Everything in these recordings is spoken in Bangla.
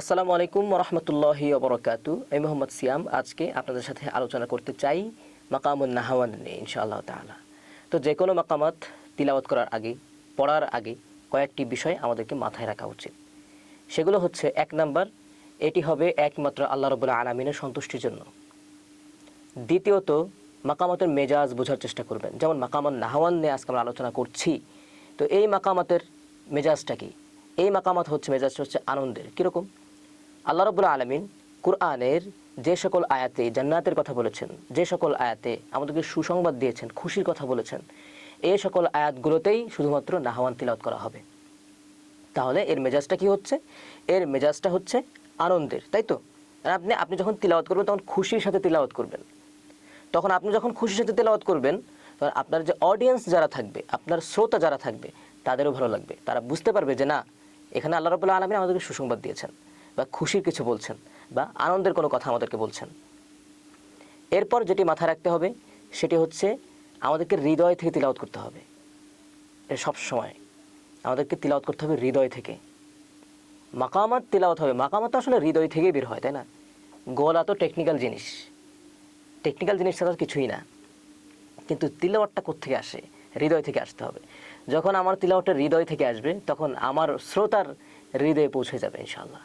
আসসালামু আলাইকুম রহমতুল্লাহি ওবরাকাতু। আমি মোহাম্মদ সিয়াম। আজকে আপনাদের সাথে আলোচনা করতে চাই মাকামুন নাহাওয়ান নিয়ে, ইনশাআল্লাহ তাআলা। তো যে কোনো মাকামাত তিলাওয়াত করার আগে, পড়ার আগে কয়েকটি বিষয় আমাদেরকে মাথায় রাখা উচিত। সেগুলো হচ্ছে, এক নাম্বার, এটি হবে একমাত্র আল্লাহ রবুল্লা আলমিনের সন্তুষ্টির জন্য। দ্বিতীয়ত, মাকামাতের মেজাজ বোঝার চেষ্টা করবেন। যেমন মাকামান নাহাওয়ান নিয়ে আজকে আমরা আলোচনা করছি, তো এই মাকামাতের মেজাজটা কি? এই মাকামাত হচ্ছে, মেজাজটা হচ্ছে আনন্দের। কীরকম? আল্লাহ রবুল্লা আলমিন কুরআনের যে সকল আয়াতে জান্নাতের কথা বলেছেন, যে সকল আয়াতে আমাদেরকে সুসংবাদ দিয়েছেন, খুশির কথা বলেছেন এই সকল আয়াতগুলোতেই শুধুমাত্র নাহাওয়ান তিলাওয়াত করা হবে। তাহলে এর মেজাজটা কি হচ্ছে? এর মেজাজটা হচ্ছে আনন্দের, তাই তো? আপনি আপনি যখন তিলাওয়াত করবেন, তখন খুশির সাথে তিলাওয়াত করবেন। তখন আপনি যখন খুশির সাথে তেলাওয়াত করবেন, তখন আপনার যে অডিয়েন্স যারা থাকবে, আপনার শ্রোতা যারা থাকবে, তাদেরও ভালো লাগবে। তারা বুঝতে পারবে যে না, এখানে আল্লাহ রবুল্লা আলমিন আমাদেরকে সুসংবাদ দিয়েছেন। বা খুশির কিছু বলছেন বা আনন্দের কোনো কথা আমাদেরকে বলছেন। এরপর যেটি মাথায় রাখতে হবে, সেটি হচ্ছে আমাদেরকে হৃদয় থেকে তিলাওয়াত করতে হবে। সব সময় আমাদেরকে তিলাওয়াত করতে হবে হৃদয় থেকে। মাকামাত তিলাওয়াত হবে। মাকামাত তো আসলে হৃদয় থেকেই বের হয়, তাই না? গলা তো টেকনিক্যাল জিনিস। টেকনিক্যাল জিনিস ছাড়া কিছুই না। কিন্তু তিলাওয়াতটা কোথেকে আসে? হৃদয় থেকে আসতে হবে। যখন আমার তিলাওয়াতটা হৃদয় থেকে আসবে, তখন আমার শ্রোতার হৃদয়ে পৌঁছে যাবে ইনশাল্লাহ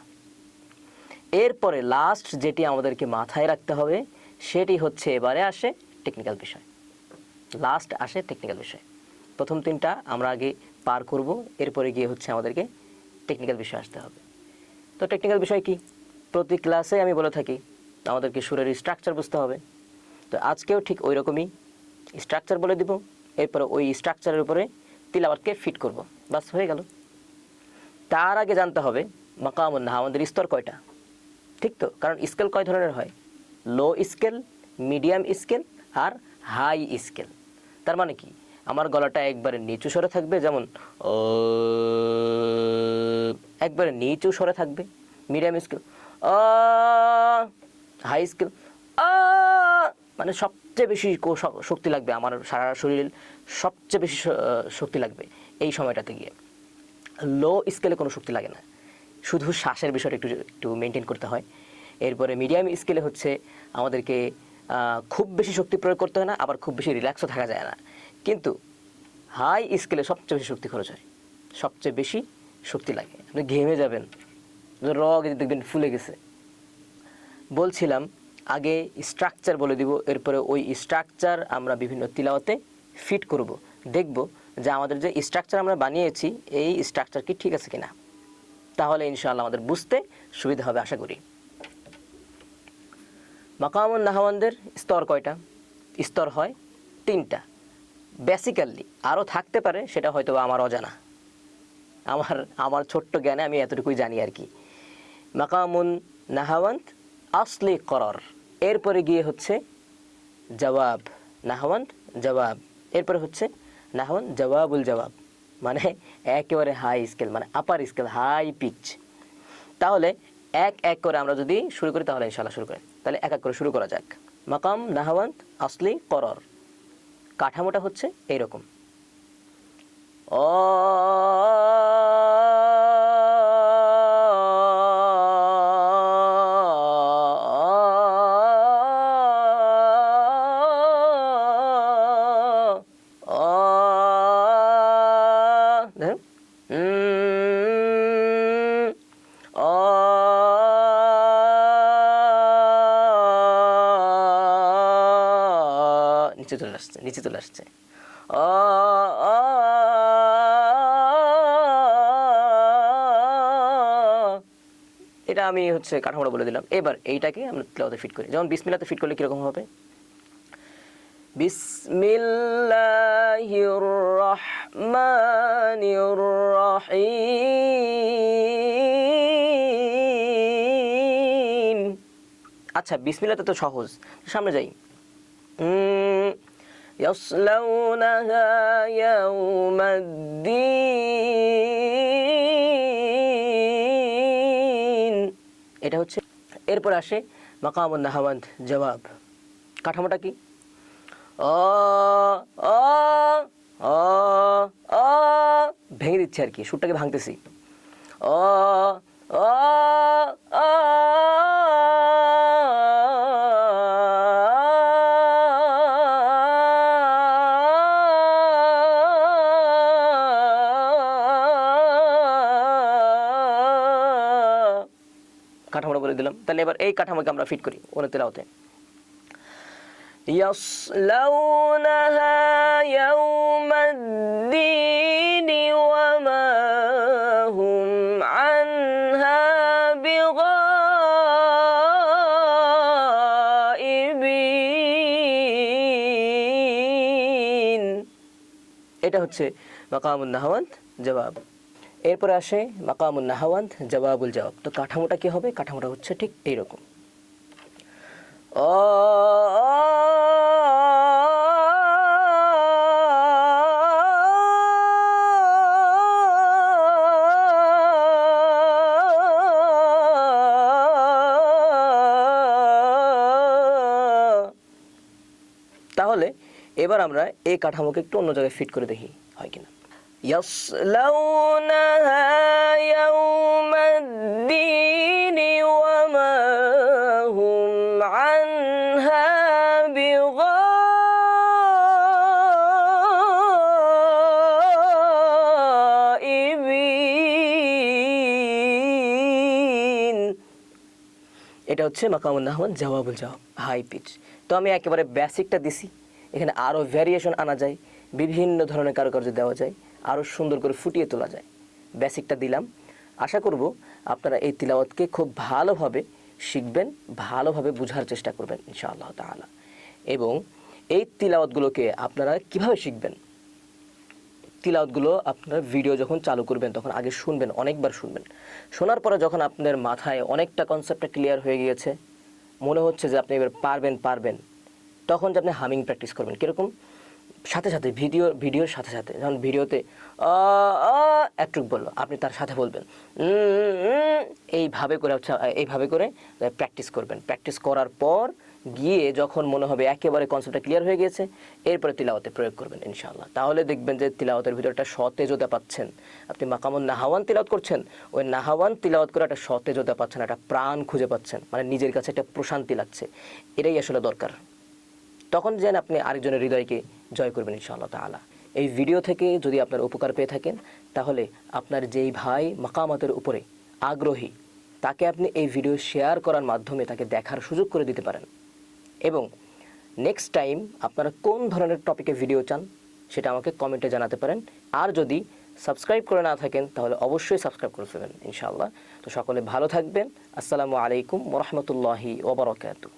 এরপরে লাস্ট যেটি আমাদেরকে মাথায় রাখতে হবে, সেটি হচ্ছে এবারে আসে টেকনিক্যাল বিষয়। লাস্ট আসে টেকনিক্যাল বিষয়। প্রথম তিনটা আমরা আগে পার করব, এরপরে গিয়ে হচ্ছে আমাদেরকে টেকনিক্যাল বিষয় আসতে হবে। তো টেকনিক্যাল বিষয় কি? প্রতি ক্লাসে আমি বলে থাকি, আমাদেরকে সুরের স্ট্রাকচার বুঝতে হবে। তো আজকেও ঠিক ওই রকমই স্ট্রাকচার বলে দিব, এরপরে ওই স্ট্রাকচারের উপরে তিলাবাতকে ফিট করব। বাস, হয়ে গেল। তার আগে জানতে হবে মাকামুন নাহা আমাদের স্তর কয়টা? ঠিক তো? কারণ স্কেল কয় ধরনের হয়? লো স্কেল মিডিয়াম স্কেল আর হাই স্কেল তার মানে কি? আমার গলাটা একবারে নিচু স্বরে থাকবে, যেমন একবারে নিচু স্বরে থাকবে মিডিয়াম স্কেল হাই স্কেল মানে সবচেয়ে বেশি শক্তি লাগবে আমার সারা শরীর সবচেয়ে বেশি শক্তি লাগবে এই সময়টাতে গিয়ে। লো স্কেলে কোনো শক্তি লাগে না। শুধু শ্বাসের বিষয়টা একটু একটু মেনটেন করতে হয়। এরপরে মিডিয়াম স্কেলে হচ্ছে আমাদেরকে খুব বেশি শক্তি প্রয়োগ করতে হয় না, আবার খুব বেশি রিল্যাক্সও থাকা যায় না। কিন্তু হাই স্কেলে সবচেয়ে বেশি শক্তি খরচ হয়। সবচেয়ে বেশি শক্তি লাগে। আপনি ঘেমে যাবেন, রগ দেখবেন ফুলে গেছে। বলছিলাম, আগে স্ট্রাকচার বলে দিব, এরপরে ওই স্ট্রাকচার আমরা বিভিন্ন তিলাওয়াতে ফিট করব। দেখব যে আমাদের যে স্ট্রাকচার আমরা বানিয়েছি, এই স্ট্রাকচার কি ঠিক আছে কিনা। তাহলে ইনশাআল্লাহ আমাদের বুঝতে সুবিধা হবে, আশা করি। মাকামুন নাহাওয়ানদের স্তর কয়টা? স্তর হয় তিনটা। বেসিক্যালি আরও থাকতে পারে, সেটা হয়তো আমার অজানা। আমার আমার ছোট্ট জ্ঞানে আমি এতটুকুই জানি আর কি। মাকামুন নাহাওয়ান্ত আসলি করর। এরপরে গিয়ে হচ্ছে জবাব নাহাওয়ান্ত জবাব। এরপরে হচ্ছে নাহাওয়ান, জবাবুল জবাব। মানে একেবারে হাই স্কেল মানে আপার স্কেল হাই পিচ তাহলে এক এক করে আমরা যদি শুরু করি, তাহলে ইনশাল্লাহ শুরু করি। তাহলে এক এক করে শুরু করা যাক। মাকাম নাহাওয়ান্ত আসলি করর। কাঠামোটা হচ্ছে এইরকম ও নিচে চলে আসছে নিচে চলে আসছে। এটা আমি হচ্ছে কাঠামোটা বলে দিলাম এবার এইটাকে আমরা তিলাওয়াতে ফিট করি যেমন বিসমিল্লাতে ফিট করলে কীরকম হবে বিসমিল্লাহির রহমানির রহিম আচ্ছা বিসমিল্লাতে তো সহজ সামনে যাই উম, يصلونها يوم الدين এটা হচ্ছে এরপর আসে মাকামুন নাহাওয়ান্ত জবাব কাঠামোটা কি অ অ অ অ ভেঙে দিচ্ছে আর কি সুরটাকে ভাঙতেছি অ অ কাঠামোটা বলে দিলাম তাহলে এবার এই কাঠামোকে আমরা ফিট করি ওনার তেলাওতে يصلونها يوم الدين وما هم عنها بغائبين এটা হচ্ছে মাকামুন নাহাওয়ান্ত জবাব এরপরে আসে মাকামুন নাহাওয়ান্ত জবাবুল জবাব। তো কাঠামোটা কি হবে? কাঠামোটা হচ্ছে ঠিক এইরকম। তাহলে এবার আমরা এই কাঠামোকে একটু অন্য জায়গায় ফিট করে দেখি, হয় কিনা। يصلونها يوم الدين وما هم عنها بغائبين এটা হচ্ছে মাকামুন নাহমান জবাবুল জবাব হাই পিচ তো আমি একেবারে বেসিকটা দিছি এখানে আরও ভ্যারিয়েশন আনা যায় বিভিন্ন ধরনের কারুকার্য দেওয়া যায় আরও সুন্দর করে ফুটিয়ে তোলা যায়। বেসিকটা দিলাম। আশা করব আপনারা এই তিলাওয়াতকে খুব ভালোভাবে শিখবেন, ভালোভাবে বোঝার চেষ্টা করবেন, ইনশাআল্লাহ তাআলা। এবং এই তিলাওয়াতগুলোকে আপনারা কীভাবে শিখবেন? তিলাওয়াতগুলো আপনার ভিডিও যখন চালু করবেন, তখন আগে শুনবেন, অনেকবার শুনবেন। শোনার পরে যখন আপনার মাথায় অনেকটা কনসেপ্টটা ক্লিয়ার হয়ে গিয়েছে, মনে হচ্ছে যে আপনি এবার পারবেন পারবেন, তখন যে আপনি হামিং প্র্যাকটিস করবেন। কীরকম? সাথে সাথে, ভিডিও, ভিডিওর সাথে সাথে যেমন ভিডিওতে একটুক বলল, আপনি তার সাথে বলবেন এইভাবে করে হচ্ছে, এইভাবে করে প্র্যাকটিস করবেন। প্র্যাকটিস করার পর গিয়ে যখন মনে হবে একেবারে কনসেপ্টটা ক্লিয়ার হয়ে গেছে, এরপরে তিলাওয়াতে প্রয়োগ করবেন, ইনশাআল্লাহ। তাহলে দেখবেন যে তিলাওয়াতের ভিতরে একটা সতেজতা পাচ্ছেন। আপনি মাকামুন নাহাওয়ান তিলাওয়াত করছেন, ওই নাহাওয়ান তিলাওয়াত করে একটা সতেজতা পাচ্ছেন, একটা প্রাণ খুঁজে পাচ্ছেন মানে নিজের কাছে একটা প্রশান্তি লাগছে। এটাই আসলে দরকার। তখন যেন আপনি আরেকজনের হৃদয়কে জয় করবেন ইনশাআল্লাহ তাআলা। এই ভিডিও থেকে যদি আপনার উপকার পেয়ে থাকেন, তাহলে আপনার যেই ভাই মাকামাতের উপরে আগ্রহী, তাকে আপনি এই ভিডিও শেয়ার করার মাধ্যমে তাকে দেখার সুযোগ করে দিতে পারেন। এবং নেক্সট টাইম আপনারা কোন ধরনের টপিকে ভিডিও চান, সেটা আমাকে কমেন্টে জানাতে পারেন। আর যদি সাবস্ক্রাইব করে না থাকেন, তাহলে অবশ্যই সাবস্ক্রাইব করে ফেলবেন ইনশাআল্লাহ। তো সকলে ভালো থাকবেন। আসসালামু আলাইকুম ওরহমতুল্লাহি ওবরাকাতু